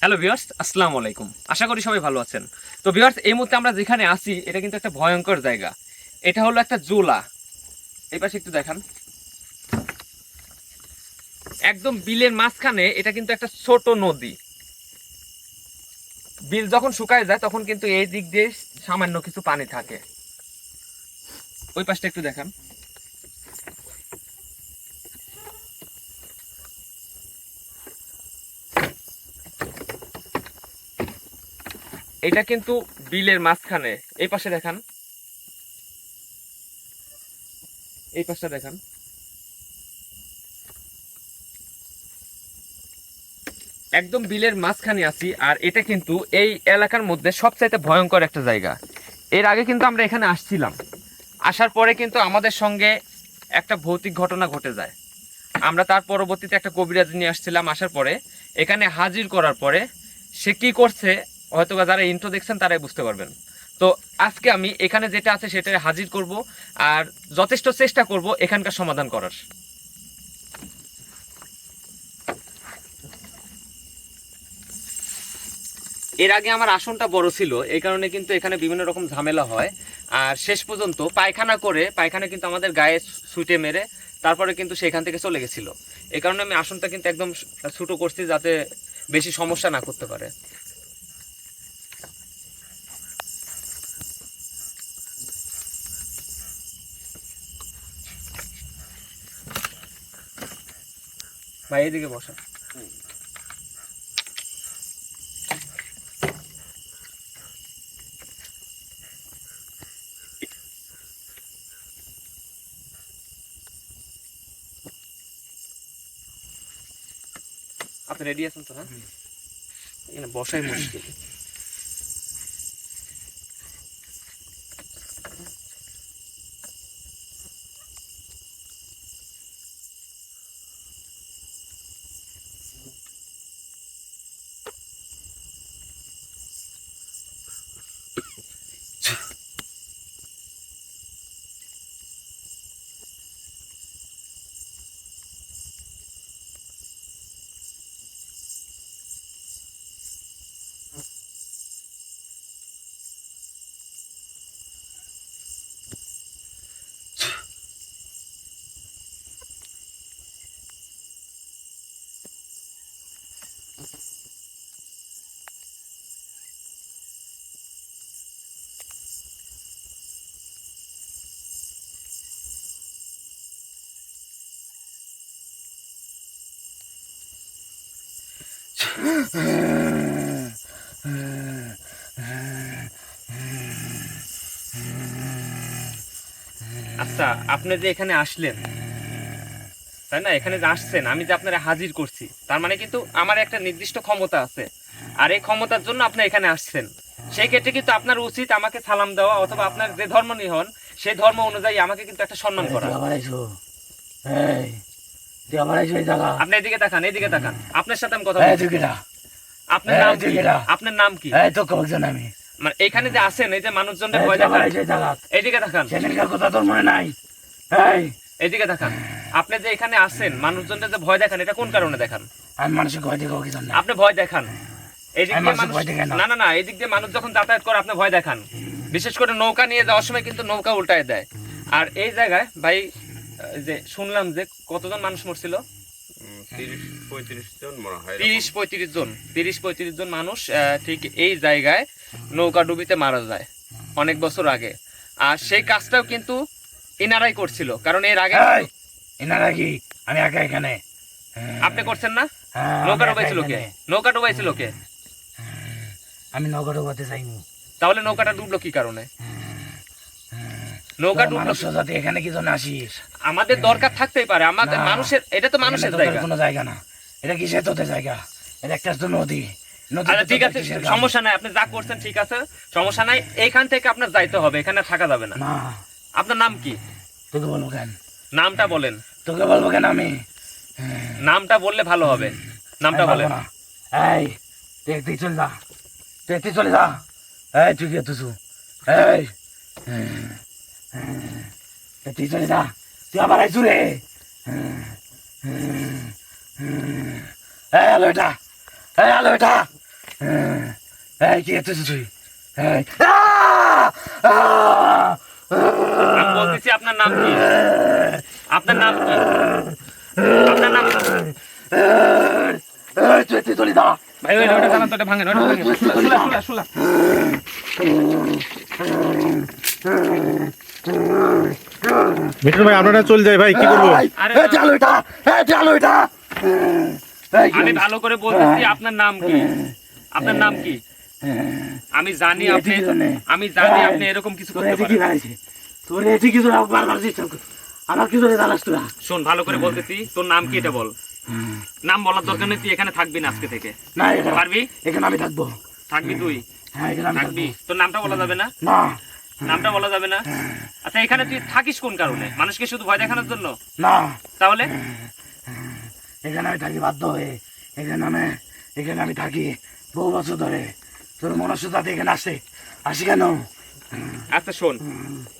Hello viewers আসসালামু আলাইকুম। আশা করি সবাই ভালো আছেন। তো ভিউয়ার্স এই মুহূর্তে আমরা যেখানে আছি, এটা কিন্তু একটা ভয়ঙ্কর জায়গা। এটা হলো একটা জোলা। এই পাশে একটু দেখান। একদম বিলের মাঝখানে এটা কিন্তু একটা ছোট নদী। বিল যখন শুকায় যায়, তখন কিন্তু এই দিক দিয়ে সামান্য কিছু পানি থাকে। ওই পাশটা একটু দেখান। এটা কিন্তু বিলের মাঝখানে। এই পাশে দেখান। এই পাশটা দেখান। একদম বিলের মাঝখানে আছি, আর এটা কিন্তু এই এলাকার মধ্যে সবচাইতে ভয়ঙ্কর একটা জায়গা। এর আগে কিন্তু আমরা এখানে আসছিলাম। আসার পরে কিন্তু আমাদের সঙ্গে একটা ভৌতিক ঘটনা ঘটে যায়। আমরা তার পরবর্তীতে একটা কবিরাজ নিয়ে আসছিলাম আসার পরে। এখানে হাজির করার পরে সে কি করছে? হয়তো যারা ইন্ট্রো দেখছেন তারাই বুঝতে পারবেন। তো আজকে আমি এখানে যেটা আছে সেটা হাজির করব আর যথেষ্ট চেষ্টা করব এখানকার সমাধান করার। এর আগে আমার আসনটা বড় ছিল, এই কারণে কিন্তু এখানে বিভিন্ন রকম ঝামেলা হয়। আর শেষ পর্যন্ত পায়খানা করে, পায়খানা কিন্তু আমাদের গায়ে ছুটে মেরে তারপরে কিন্তু সেখান থেকে চলে গেছিল। এই কারণে আমি আসনটা কিন্তু একদম ছুটো করছি যাতে বেশি সমস্যা না করতে পারে। ভাই এদিকে বসে। আপনি রেডি আছেন তো হ্যাঁ? এখানে বসাই মুশকিল। আচ্ছা আপনি যে এখানে আসলেন, তাই না? এখানে যে আসছেন, আমি যে আপনারা হাজির করছি, তার মানে কিন্তু আমার একটা নির্দিষ্ট ক্ষমতা আছে। আর এই ক্ষমতার জন্য আপনি এখানে আসছেন। সেই ক্ষেত্রে কিন্তু আপনার উচিত আমাকে সালাম দেওয়া অথবা আপনার যে ধর্ম হন সেই ধর্ম অনুযায়ী আমাকে কিন্তু একটা সম্মান করা। এই জায়গা আপনি এদিকে তাকান এদিকে তাকান। আপনার সাথে আমি কথা বলছি। আপনার নাম কি? আপনার নাম কি? এই তো কয়েকজন আমি। মানে এখানে যে আছেন এই যে ভয় দেখান। জায়গা এইদিকে তাকান। সেদিনকার কথা তোর মনে নাই? এই। এইদিকে দেখান আপনি যে এখানে আছেন মানুষজনের যে ভয় দেখান এটা কোন কারণে দেখান? আমি ভয় কিছু না আপনি ভয় দেখান। এদিক দিয়ে না। না না এদিক দিয়ে মানুষ যখন যাতায়াত করে আপনি ভয় দেখান। বিশেষ করে নৌকা নিয়ে যাওয়ার সময় কিন্তু নৌকা উল্টায় দেয়। আর এই জায়গায় ভাই যে শুনলাম যে কতজন মানুষ মরছিল? তিরিশ পঁয়ত্রিশ জন হয়। তিরিশ পঁয়ত্রিশ জন। মানুষ ঠিক এই জায়গায় নৌকা ডুবিতে মারা যায় অনেক বছর আগে। আর সেই কাজটাও কিন্তু এনারাই করছিল কারণ এর আগে এনারা কি? আমি একা এখানে। হ্যাঁ, আপনি করছেন না? হ্যাঁ, নৌকা ডুবাইছিল কে? নৌকা ডুবাইছিল কে? আমি নৌকা ডুবাতে চাইনি তাহলে নৌকাটা ডুবলো কি কারণে? নৌকা মানুষ এখানে কি জন্য আসিস? আমাদের দরকার থাকতেই পারে। আমাদের মানুষের এটা তো মানুষের জায়গা। কোনো জায়গা না। এটা কিসের তোদের জায়গা? এটা একটা তো নদী। ঠিক আছে সমস্যা নাই আপনি যা করছেন ঠিক আছে। সমস্যা নাই এইখান থেকে আপনার যাইতে হবে এখানে থাকা যাবে না। আপনার নাম কি? তোকে বলব কেন? নামটা বলেন। তোকে বলব কেন আমি? নামটা বললে ভালো হবে। নামটা বলেন। এই তুই তুই চলে যা। তুই তুই চলে যা। এই তুই তুসু এই তুই চলে যা। তুই আবার আইসু রে। এই আলো এটা এই আলো এটা এই কি এত তুই? বলতেছি আপনার নাম কি? আপনার নাম কি? আপনার নাম তুই চলে যা। ভাই ওই ওটা ওটা শুলা শুলা শুলা মিঠুন ভাই আপনারা চলে যায় ভাই কি করব? এটা এটা। আমি ভালো করে বলতেছি আপনার নাম কি? আপনার নাম কি? আমি জানি আপনি আমি জানি আপনি এরকম কিছু তোর করতে পারেন। তোর এতে কিছু বারবার চেষ্টা কর। আমার কিছু জানাস তোরা? শোন ভালো করে বলতেছি তোর নাম কি এটা বল? নাম বলার দরকার নেই তুই এখানে থাকবি না আজকে থেকে। না পারবি? এখানে আমি থাকব। থাকবি তুই? হ্যাঁ এখানে থাকবি। তোর নামটা বলা যাবে না? না। নামটা বলা যাবে না। আচ্ছা এখানে তুই থাকিস কোন কারণে? মানুষকে শুধু ভয় দেখানোর জন্য? না। তাহলে? এখানে আমি থাকি বাধ্য হয়ে। এখানে আমি এখানে আমি থাকি বহু বছর ধরে। তোর মনুষ্য জাতি এখানে আসে। আসি কেন? আচ্ছা শোন।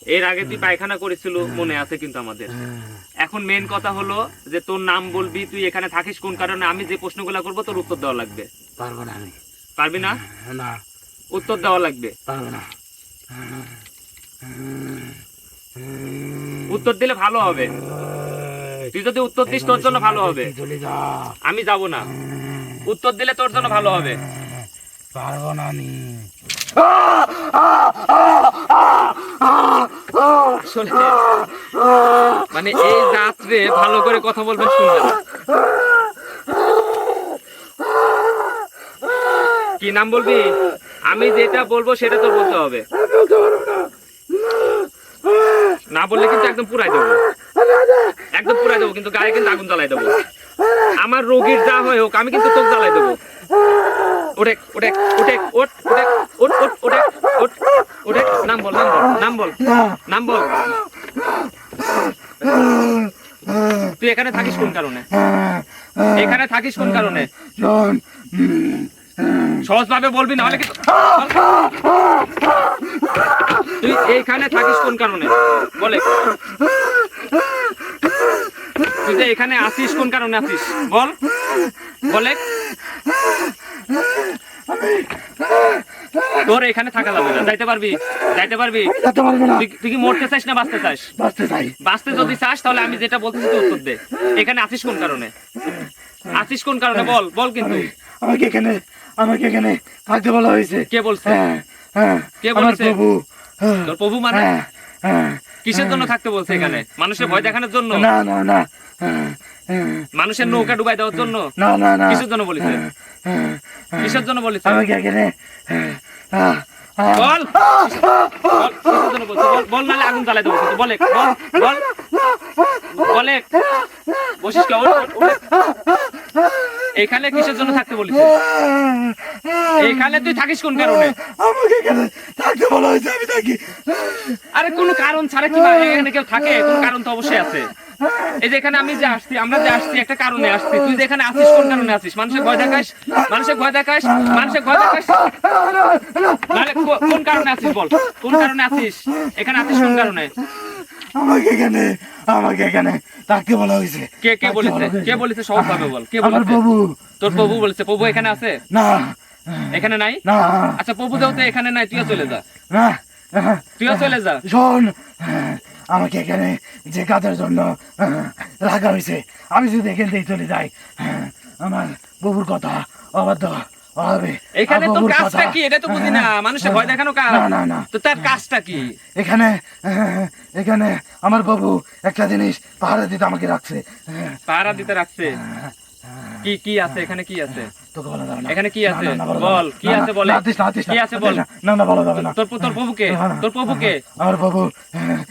এর আগে তুই পায়খানা করেছিল মনে আছে কিন্তু আমাদের। এখন মেন কথা হলো যে তোর নাম বলবি তুই এখানে থাকিস কোন কারণে? আমি যে প্রশ্নগুলো করব তোর উত্তর দেওয়া লাগবে। পারব না আমি। পারবি না? না। উত্তর দেওয়া লাগবে। পারব না। উত্তর দিলে ভালো হবে। তুই যদি উত্তর দিস তোর জন্য ভালো হবে। আমি যাব না। উত্তর দিলে তোর জন্য ভালো হবে। পারব না আমি। মানে এই রাত্রে ভালো করে কথা বলবেন শুনবেন কি নাম বলবি? আমি যেটা বলব সেটা তোর বলতে হবে। না বললে কিন্তু একদম পুরাই দেবো। একদম পুরাই দেবো, কিন্তু গায়ে কিন্তু আগুন জ্বালাই দেবো। আমার রোগীর যা হয় হোক, আমি কিন্তু তোকে জ্বালাই দেবো। তুই এখানে থাকিস কোন কারণে? এখানে থাকিস কোন কারণে? শোন সহজ ভাবে বলবি না হলে তুই এইখানে থাকিস কোন কারণে? বলে। তুই যে এখানে আসিস কোন কারণে আসিস? বল। বলে। তোর এখানে থাকা যাবে না। যাইতে পারবি যাইতে পারবি। তুই কি মরতে চাস না বাঁচতে চাস? বাঁচতে চাই। বাঁচতে যদি চাস তাহলে আমি যেটা বলতেছি তুই উত্তর দে। এখানে আসিস কোন কারণে? আসিস কোন কারণে? বল বল কিন্তু। আমাকে এখানে আমাকে এখানে থাকতে বলা হয়েছে। কে বলছে? হ্যাঁ হ্যাঁ কে বলছে? প্রভু। তোর প্রভু মানে? হ্যাঁ। কিসের জন্য থাকতে বলছে এখানে? মানুষের ভয় দেখানোর জন্য? না না না মানুষের নৌকা ডুবাই দেওয়ার জন্য? না না না। কিসের জন্য বলেছে। কিসের জন্য বলেছে? আমাকে এখানে। বল বল, নালে আগুন জ্বালাই দেবো বলে বল বল বলে বসিস কে? এখানে কিসের জন্য থাকতে বলেছে এখানে তুই থাকিস কোন কারণে আমাকে এখানে থাকতে বলা হয়েছে আমি থাকি আরে কোনো কারণ ছাড়া কি এখানে কেউ থাকে কোনো কারণ তো অবশ্যই আছে এই যে এখানে আমি যে আসছি আমরা যে আসছি একটা কারণে আসছি তুই যে এখানে আসিস কোন কারণে আসিস মানুষের ভয় দেখাস মানুষের ভয় দেখাস মানুষের ভয় দেখাস কোন কারণে আসিস বল? কোন কারণে আসিস এখানে আসিস কোন কারণে? আমাকে এখানে আমাকে এখানে থাকতে বলা হয়েছে। কে কে বলেছে? কে বলেছে? সহজ ভাবে বল। কে আমার বলেছে? প্রভু। তোর প্রভু বলেছে। প্রভু এখানে আছে? না। এখানে নাই? না। আচ্ছা প্রভু যেহেতু এখানে নাই তুইও চলে যা। না। তুইও চলে যা। শোন আমাকে এখানে যে কাজের জন্য রাখা হয়েছে আমি যদি এখান থেকে চলে যাই আমার প্রভুর কথা অবাধ্য। এখানে আর তোর প্রভুর কাজটা কি? এটা তো বুঝি না। মানুষের ভয় দেখানো কাজ। না না তো তার কাজটা কি? এখানে এখানে আমার বাবু একটা জিনিস পাহাড়ে দিতে আমাকে রাখছে। পাহারা দিতে রাখছে? কি কি আছে? এখানে কি আছে? এখানে কি আছে? বলা কি আছে বলে? কি আছে বল? না। না বলা যাবে না। তোর তোর প্রভুকে তোর প্রভুকে। আমার বাবু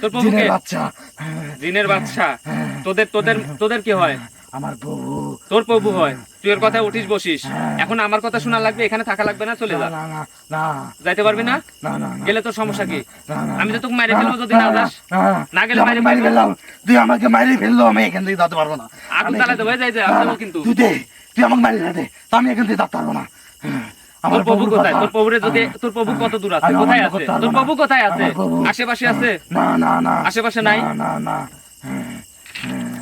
তোর প্রভু জিনের কে? বাচ্চা জিনের বাচ্চা? তোদের তোদের তোদের কি হয়? আমার প্রভু তোর প্রভু হয়। তুই এর কথা উঠিস বসিস। হ্যাঁ। এখন আমার কথা শোনা লাগবে এখানে থাকা লাগবে না চলে যা। না না না। যাইতে পারবি না? না না না। গেলে তোর সমস্যা কি? আমি তো তোকে মেরে ফেলব যদি না যাস। না, গেলে মাইরে মাইরে ফেললাম। তুই আমাকে মাইরে ফেলল আমি এখান থেকে যেতে পারব না। আগুন দেবো, এই যাই যা, আমি না, কিন্তু। তুই দে তুই আমাকে মাইরে না দে। আমি এখান থেকে যেতে পারব না। হ্যাঁ, আমার তোর প্রভু কোথায়? তোর প্রভুরে যদি হ্যাঁ, তোর প্রভু কত দূর আছে? কোথায় আছে? তোর প্রভু কোথায় আছে? আশেপাশে আছে? না না না। আশেপাশে নাই? না না না হ্যাঁ, হ্যাঁ,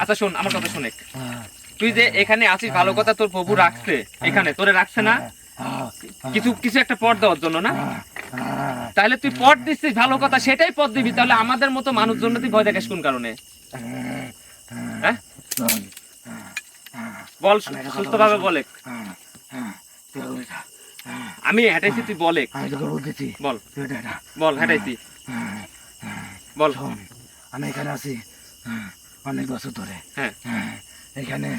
আচ্ছা শোন আমার কথা শুনে হ্যাঁ, তুই যে এখানে আছিস ভালো কথা তোর প্রভু রাখছে এখানে। তোরে রাখছে না? কিছু কিছু একটা পথ দেওয়ার জন্য না? তাহলে তুই পথ দিচ্ছিস ভালো কথা সেটাই পথ দিবি। তাহলে আমাদের মতো মানুষ জন্য তুই ভয় দেখাস কোন কারণে? হ্যাঁ? বল সুস্থ ভাবে বলে আমি হেঁটাইছি তুই বলে বল। এটা এটা। বল হেঁটাইছি। বল। আমি এখানে আছি। হ্যাঁ, অনেক বছর ধরে। হ্যাঁ। হ্যাঁ, এখানে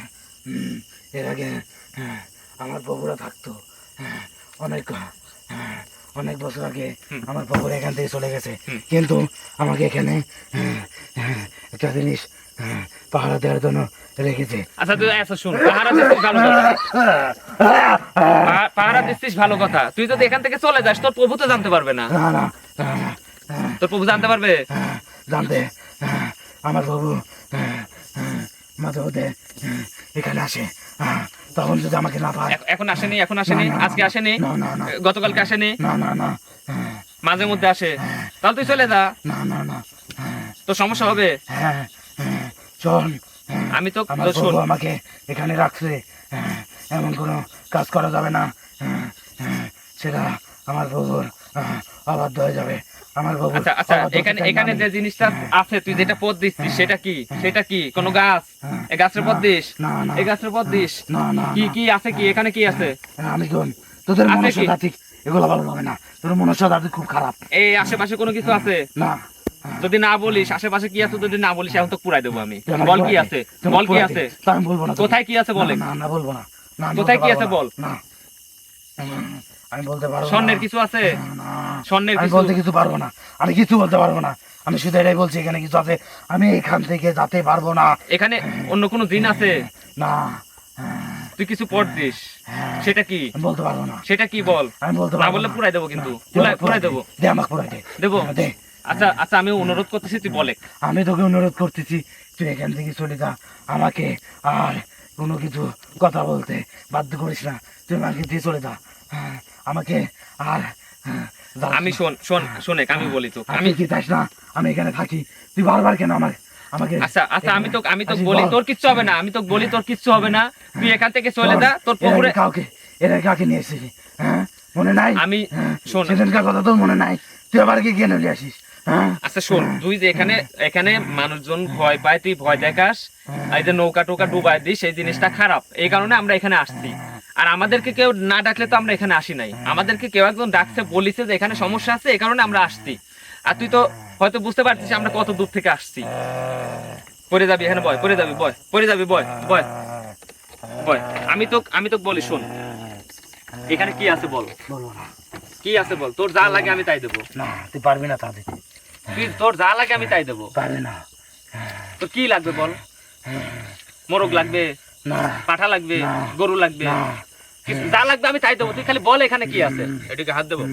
এর আগে হ্যাঁ, আমার বগুড়া থাকতো। হ্যাঁ, অনেক অনেক বছর আগে আমার বগুড়া এখান থেকে চলে গেছে। কিন্তু আমাকে এখানে একটা জিনিস পাহারা দেওয়ার জন্য রেখেছে। আচ্ছা তুই আচ্ছা শুন পাহারা দিচ্ছিস ভালো কথা। পাহারা দিচ্ছিস ভালো কথা। তুই যদি এখান থেকে চলে যাস তোর প্রভু তো জানতে পারবে না। না না তোর প্রভু জানতে পারবে? জানতে আমার বাবু হ্যাঁ, হ্যাঁ, মাঝে মধ্যে হ্যাঁ, এখানে আসে। হ্যাঁ, তখন যদি আমাকে না পায়। এখন আসেনি এখন আসেনি আজকে আসেনি গতকালকে আসেনি। না না না। হ্যাঁ, মাঝে মধ্যে আসে। তাহলে তুই চলে যা। না না না। হ্যাঁ, তোর সমস্যা হবে? হ্যাঁ হ্যাঁ। শোন হ্যাঁ, আমি তো আমার শোন বাবু আমাকে এখানে রাখছে। হ্যাঁ, এমন কোনো কাজ করা যাবে না। হ্যাঁ, হ্যাঁ, সেটা আমার বাবুর হ্যাঁ, অবাধ্য হয়ে যাবে। আচ্ছা আচ্ছা এখানে এখানে যে জিনিসটা আছে তুই যেটা পদ দিচ্ছিস সেটা কি? সেটা কি? কোন গাছ? এই গাছের পদ দিস? এই গাছের পদ দিস? কি কি আছে কি? এখানে কি আছে? হ্যাঁ, আমি তোদের জাতি এগুলো ভালো হবে না। তোর জাতি খুব খারাপ। এই আশেপাশে কোনো কিছু আছে? না। যদি না বলিস আশেপাশে কি আছে যদি না বলিস এখন তো পুরাই দেবো আমি। বল কি আছে? বল কি আছে? আমি বলব না কোথায় কি আছে বলে না না বলব না কোথায় কি আছে বল? না। আমি বলতে পারব স্বর্ণের কিছু আছে। স্বর্ণের কিছু? বলতে কিছু পারব না। আমি কিছু বলতে পারব না। আমি শুধু এটাই বলছি এখানে কিছু আছে। আমি এখান থেকে যেতে পারব না। এখানে অন্য কোনো জিন আছে? না তুই কিছু পট দিস। হ্যাঁ, সেটা কি? বলতে পারব না। সেটা কি বল? আমি বলতে না বললে পুরাই দেবো কিন্তু। পুরাই দেবো। দে। আমাকে পুরাই দে। দেবো? হ্যাঁ, দে। আচ্ছা আচ্ছা আমি অনুরোধ করতেছি তুই বলে। আমি তোকে অনুরোধ করতেছি তুই এখান থেকে চলে যা। আমাকে আর কোনো কিছু কথা বলতে বাধ্য করিস না। তুই আমাকে দিয়ে চলে যা। হ্যাঁ, আমাকে আর হ্যাঁ, আমি শোন শোন শোনেক আমি বলি তো আমি কি চাস না? আমি এখানে থাকি। তুই বারবার কেন আমার আমাকে আচ্ছা আচ্ছা আমি তো আমি তো বলি তোর কিচ্ছু হবে না আমি তো বলি তোর কিচ্ছু হবে না। তুই এখান থেকে চলে যা তোর পুকুরে কাউকে এর কাকে নিয়ে এসেছিলি হ্যাঁ মনে নাই? আমি হ্যাঁ, শোন। সেদিনকার কথা তো মনে নাই। তুই আবার কি কেন নিয়ে আসিস? হ্যাঁ আচ্ছা শোন তুই যে এখানে এখানে মানুষজন ভয় পায় তুই ভয় দেখাস এই যে নৌকা টোকা ডুবাই দিস সেই জিনিসটা খারাপ। এই কারণে আমরা এখানে আসছি। আর আমাদেরকে কেউ না ডাকলে তো আমরা এখানে আসি নাই। আমাদেরকে কেউ একজন ডাকছে বলিছে যে এখানে সমস্যা আছে এই কারণে আমরা আসছি। আর তুই তো হয়তো বুঝতে পারছিস আমরা কত দূর থেকে আসছি। পরে যাবি এখানে বয় পরে যাবি বয় পরে যাবি বয় বয় বয়। আমি তো আমি তো বলি শোন। এখানে কি আছে বল? কি আছে বল? তোর যা লাগে আমি তাই দেবো। না তুই পারবি না তাদের তুই তোর যা লাগে আমি তাই দেবো। পারবি না। তোর কি লাগবে বল? মোরগ লাগবে না। পাঠা লাগবে গরু লাগবে। যা লাগবে আমি তাই দেবো। তুই খালি বল এখানে কি আছে। এদিকে হাত দেবো।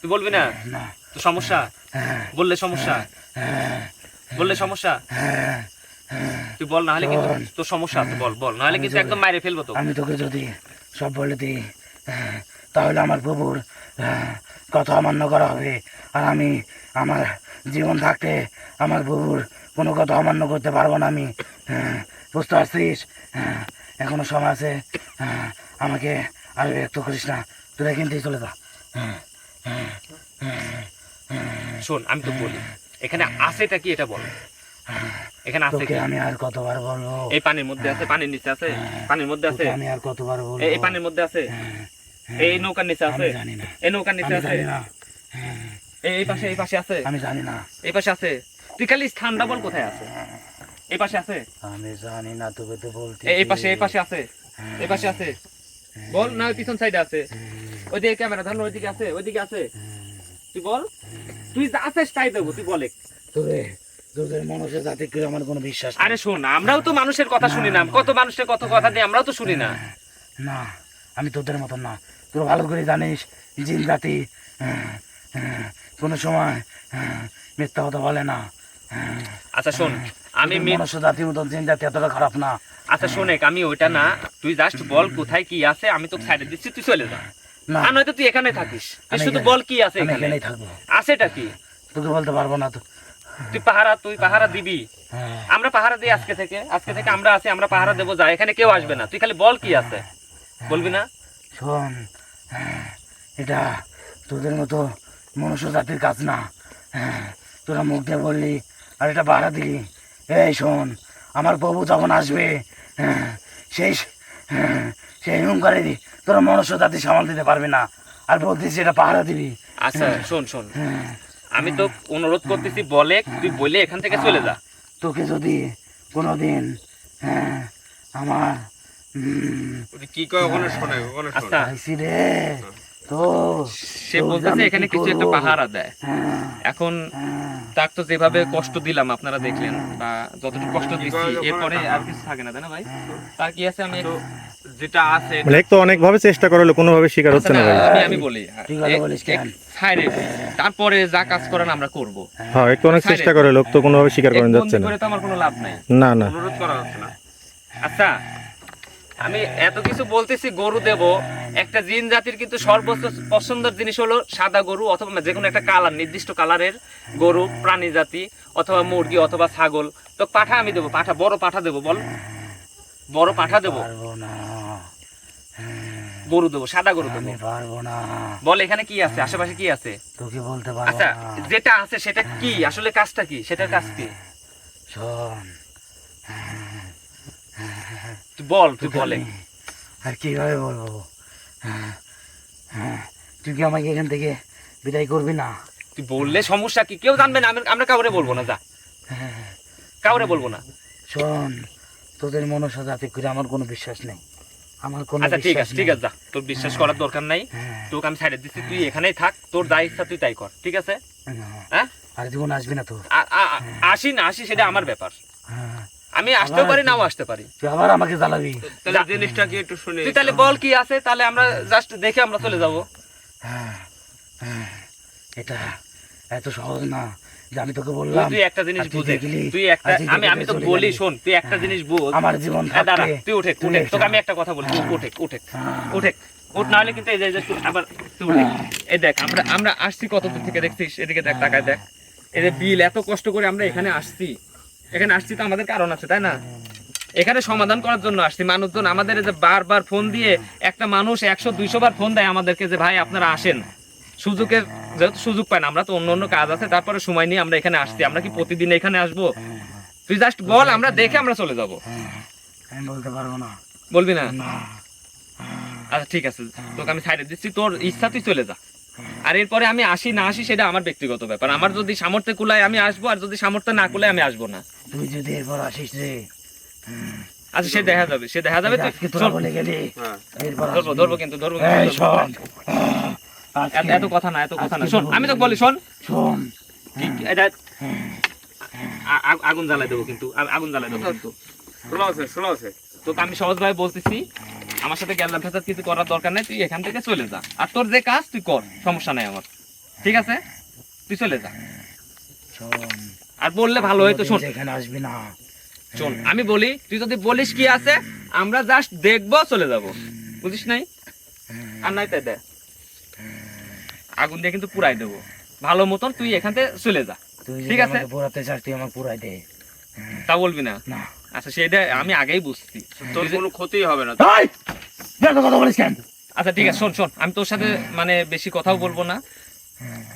তুই বলবি না? না। তো সমস্যা? বললে সমস্যা? বললে সমস্যা? তুই বল না হলে কিন্তু তোর সমস্যা আছে বল বল। নাহলে কিন্তু একদম মাইরে ফেলব তো আমি তোকে যদি সব বলে দিই তাহলে আমার হ্যাঁ, কথা অমান্য করা হবে। আর আমি আমার জীবন থাকতে আমার প্রভুর কোনো কথা অমান্য করতে পারব না আমি। হ্যাঁ, বুঝতে পারছিস? হ্যাঁ, এখনও সময় আছে। হ্যাঁ, আমাকে আর ব্যক্ত করিস না। তুই থেকে চলে যা। শোন আমি তো বলি এখানে আছেটা কি এটা বল? এখানে আছে কি? আমি আর কতবার বলব? এই পানির মধ্যে আছে পানির নিচে আছে? পানির মধ্যে আছে? আমি আর কতবার বলব? এই- পানির মধ্যে আছে? এই নৌকার নিচে আছে? জানি না। এই নৌকার নিচে আছে? হ্যাঁ, এই পাশে এই পাশে আছে? আমি জানি না। এই পাশে আছে? তুই খালি স্থানটা বল কোথায় আছে? এই পাশে আছে? আমি জানি না তো বলতে এই- এই পাশে এই পাশে আছে? এই পাশে আছে? বল না পিছন সাইডে আছে। ওইদিকে ক্যামেরা ধর ওইদিকে আছে ওইদিকে আছে। তুই বল। তুই যা আছিস তাই দেবো তুই বলে তোরে তোদের মানুষের জাতি করে আমার কোনো বিশ্বাস আরে শোন আমরাও তো মানুষের কথা শুনি না। কত মানুষের কত কথা দিয়ে আমরাও তো শুনি না না। আমি তোদের মতন না। তোর ভালো করে জানিস জিন জাতি কোনো সময় মিথ্যা কথা বলে না। আচ্ছা শোন আমি তোদের মি- মনুষ্য জাতির মতন জিন জাতি এতটা খারাপ না। আচ্ছা শোনেক আমি ওইটা না তুই জাস্ট বল কোথায় কি আছে আমি তোকে সাইডে দিচ্ছি তুই চলে যা। না। নয়তো তুই এখানে থাকিস। তুই শুধু বল কি আছে এখানে। থাকব। আছেটা কি? তোকে বলতে পারব না তো। তুই পাহারা তুই পাহারা দিবি। হ্যাঁ, আমরা পাহারা দিই আজকে থেকে আজকে থেকে আমরা আছি আমরা পাহারা দেবো যা এখানে কেউ আসবে না। তুই খালি বল কি আছে। বলবি না? শোন হ্যাঁ, এটা তোদের মতো মনুষ্য জাতির কাজ না। হ্যাঁ, তোরা মুখ দিয়ে বললি আর এটা বাড়া দিলি। এই শোন আমার প্রভু যখন আসবে হ্যাঁ, সেই হ্যাঁ, সেই হুঙ্কারে দি তোরা মনুষ্য জাতি সামাল দিতে পারবে না। আর বলতেছি এটা পাহারা দিবি। আচ্ছা শোন শোন। হ্যাঁ, আমি তো অনুরোধ করতেছি বলে তুই বলে এখান থেকে চলে যা। তোকে যদি কোনোদিন হ্যাঁ আমার কি কয় ওখানে শোনে ওখানে শোনে। আচ্ছা। রে। তো সে বলতেছে এখানে কিছু একটা পাহারা দেয়। হ্যাঁ। এখন হ্যাঁ। তাক তো যেভাবে কষ্ট দিলাম আপনারা দেখলেন বা যতটুকু কষ্ট দিচ্ছি এরপরে আর কিছু থাকে না তাই না ভাই? তার কি আছে? আমি যেটা আছে মানে এক তো অনেকভাবে চেষ্টা করল কোনোভাবে শিকার হচ্ছে না ভাই। আমি আমি বলি ছাইরে তারপরে যা কাজ করেন আমরা করব। হ্যাঁ। একটু অনেক চেষ্টা করে লোক তো কোনো ভাবে শিকার করেন যাচ্ছে না। করে তো আমার কোনো লাভ নাই। না না। অনুরোধ করা হচ্ছে না। আচ্ছা আমি এত কিছু বলতেছি গরু দেব। একটা জিন জাতির কিন্তু সর্বোচ্চ পছন্দের জিনিস হলো সাদা গরু অথবা যে কোনো একটা কালার নির্দিষ্ট কালারের গরু প্রাণী জাতি অথবা মুরগি অথবা ছাগল। তো পাঠা আমি দেবো পাঠা বড় পাঠা দেবো বল। বড় পাঠা দেবো। গরু দেবো সাদা গরু দেবো। পারব না। বল এখানে কি আছে? আশেপাশে কি আছে? তোকে বলতে পারব আচ্ছা যেটা আছে সেটা কি? আসলে কাজটা কি? সেটার কাজ কি? শোন তুই বল তুই বলে আর কীভাবে বলব? হ্যাঁ, হ্যাঁ, তুই কি আমাকে এখান থেকে বিদায় করবি না? তুই বললে সমস্যা কি? কেউ জানবে না আমরা কাউরে বলব না যা। হ্যাঁ, কাউরে বলব না। শোন তোদের মনসা জাতি করে আমার কোনো বিশ্বাস নেই। আমার কোনো আচ্ছা ঠিক আছে ঠিক আছে যা। তোর বিশ্বাস করার দরকার নাই। তোকে আমি সাইডে দিচ্ছি তুই এখানেই থাক তোর যা ইচ্ছা তুই তাই কর ঠিক আছে? হ্যাঁ। আর জীবন আসবি না তোর। আসি না আসি সেটা আমার ব্যাপার। আমি আসতে পারি নাও আসতে পারি। আবার আমাকে জ্বালাবি। তাহলে জিনিসটা কি একটু শুনে তুই তাহলে বল কি আছে তাহলে আমরা জাস্ট দেখে আমরা চলে যাব। হ্যাঁ, হ্যাঁ, এটা এত সহজ না যে আমি তোকে বললাম তুই একটা জিনিস বুঝে তুই একটা আমি আমি তো বলি। শোন তুই একটা জিনিস বুঝ। আমার জীবন হ্যাঁ, দাঁড়া তুই উঠে উঠে। তোকে আমি একটা- কথা বলি তুই হ্যাঁ। উঠে উঠে হ্যাঁ, উঠে। উঠ না হলে কিন্তু এই যে তুই আবার তুই এই দেখ আমরা আমরা আসছি কত দূর থেকে দেখছিস? এদিকে দেখ তাকায় দেখ। এই যে বিল এত কষ্ট করে আমরা এখানে আসছি। এখানে আসছি তো আমাদের কারণ আছে তাই না? এখানে সমাধান করার জন্য আসছি। মানুষজন আমাদের যে বারবার ফোন দিয়ে একটা মানুষ একশো দুইশো বার ফোন দেয় আমাদেরকে যে ভাই আপনারা আসেন। সুযোগের যেহেতু সুযোগ পাই না আমরা তো অন্য অন্য কাজ আছে তারপরে সময় নিয়ে আমরা এখানে আসছি। আমরা কি প্রতিদিন এখানে আসব? তুই জাস্ট বল আমরা দেখে আমরা চলে যাব। আমি বলতে পারব না। বলবি না? না। আচ্ছা ঠিক আছে। তোকে আমি সাইডে দিচ্ছি। তোর ইচ্ছা তুই চলে যা। আর এরপরে আমি আসি না আসি সেটা আমার ব্যক্তিগত ব্যাপার। আমার যদি সামর্থ্য কুলায় আমি আসব আর যদি সামর্থ্য না কুলায় আমি আসব না। তুই যদি এরপর আসিস রে। আচ্ছা সে দেখা যাবে সে দেখা যাবে তুই বলে গেলি হ্যাঁ। ধরবো ধরবো কিন্তু ধরবো এত- কথা না এত কথা না। শোন আমি তো বলি শোন। শোন। এটা আগুন জ্বালাই দেবো কিন্তু আগুন জ্বালাই দেবো কিন্তু। শোনা আছে শোনা। আছে তোকে আমি সহজভাবে বলতেছি আমার সাথে গ্যালাম ফেসাদ কিছু করার দরকার নেই তুই এখান থেকে চলে যা। আর তোর যে কাজ তুই কর সমস্যা নাই আমার। ঠিক আছে? তুই চলে যা। আর বললে ভালো হয়তো শোন। এখানে আসবি না। শোন আমি বলি তুই যদি বলিস কি আছে আমরা জাস্ট দেখব চলে যাব। বুঝিস নাই? আর নাই তাই দে। আগুন দিয়ে কিন্তু পুরাই দেবো। ভালো মতন তুই এখান থেকে চলে যা। ঠিক আছে। পোড়াতে চাস তুই আমাকে পুরাই দে। তা বলবি না? না। আচ্ছা সেটা আমি আগেই বুঝছি। তোর কোনো ক্ষতি হবে না। এই! কথা বলিস কেন? আচ্ছা ঠিক আছে শোন শোন আমি তোর সাথে মানে বেশি কথাও বলব না।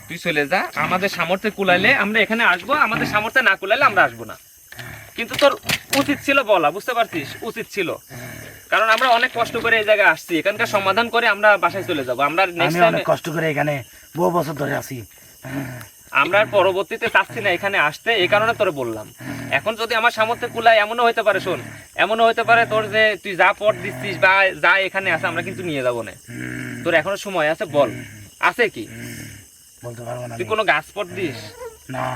তুই চলে যা আমাদের সামর্থ্যে কুলাইলে আমরা এখানে আসব আমাদের সামর্থ্যে না কুলাইলে আমরা আসব না। কিন্তু তোর উচিত ছিল বলা বুঝতে পারছিস? উচিত ছিল। কারণ আমরা অনেক কষ্ট করে এই জায়গায় আসছি। এখানকার সমাধান করে আমরা বাসায় চলে যাব। আমরা অনেক কষ্ট করে এখানে বহু বছর ধরে আছি। আমরা পরবর্তীতে চাচ্ছি না এখানে আসতে এই কারণে তোরে বললাম। এখন যদি আমার সামর্থ্যে কুলায় এমনও হতে পারে শোন এমনও হতে পারে তোর যে তুই যা পট দিচ্ছিস বা যা এখানে আছে আমরা কিন্তু নিয়ে যাব না। হুম, তোর এখনও সময় আছে বল। আছে কি? বলতে পারব না তুই কোনো গাছ পট দিস? না।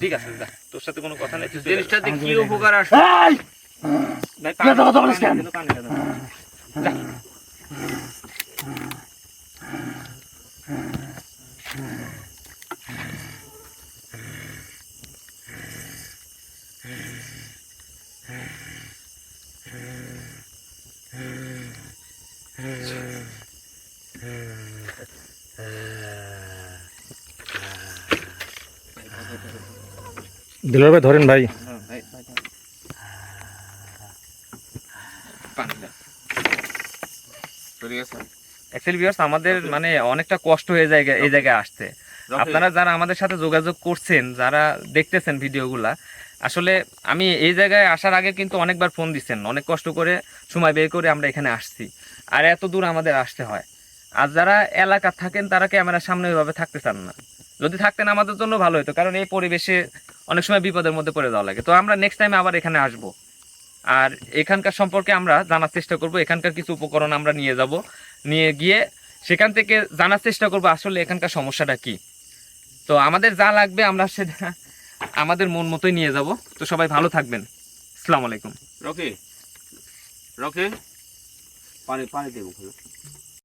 ঠিক আছে যা। তোর সাথে কোনো কথা নেই তুই জিনিসটা দিয়ে কি উপকার আসে! ভাই, কথা বলিস কেন? যা। দিলর ভাই ধরেন ভাই। ভিউয়ার্স আমাদের মানে অনেকটা কষ্ট হয়ে যায় এই জায়গায় আসতে। আপনারা যারা আমাদের সাথে যোগাযোগ করছেন যারা দেখতেছেন ভিডিওগুলা আসলে আমি এই জায়গায় আসার আগে কিন্তু অনেকবার ফোন দিচ্ছেন অনেক কষ্ট করে সময় বের করে আমরা এখানে আসছি। আর এত দূর আমাদের আসতে হয়। আর যারা এলাকা থাকেন তারা ক্যামেরার সামনে ওইভাবে থাকতে চান না। যদি থাকতেন আমাদের জন্য ভালো হতো, কারণ এই পরিবেশে অনেক সময় বিপদের মধ্যে পড়ে যাওয়া লাগে। তো আমরা নেক্সট টাইম আবার এখানে আসব। আর এখানকার সম্পর্কে আমরা জানার চেষ্টা করব, এখানকার কিছু উপকরণ আমরা নিয়ে যাব। নিয়ে গিয়ে সেখান থেকে জানার চেষ্টা করব আসলে এখানকার সমস্যাটা কি। তো আমাদের যা লাগবে আমরা সেটা আমাদের মন মতোই নিয়ে যাব। তো সবাই ভালো থাকবেন। আসসালামু আলাইকুম। রকি রকি, পানি পানি দেবো।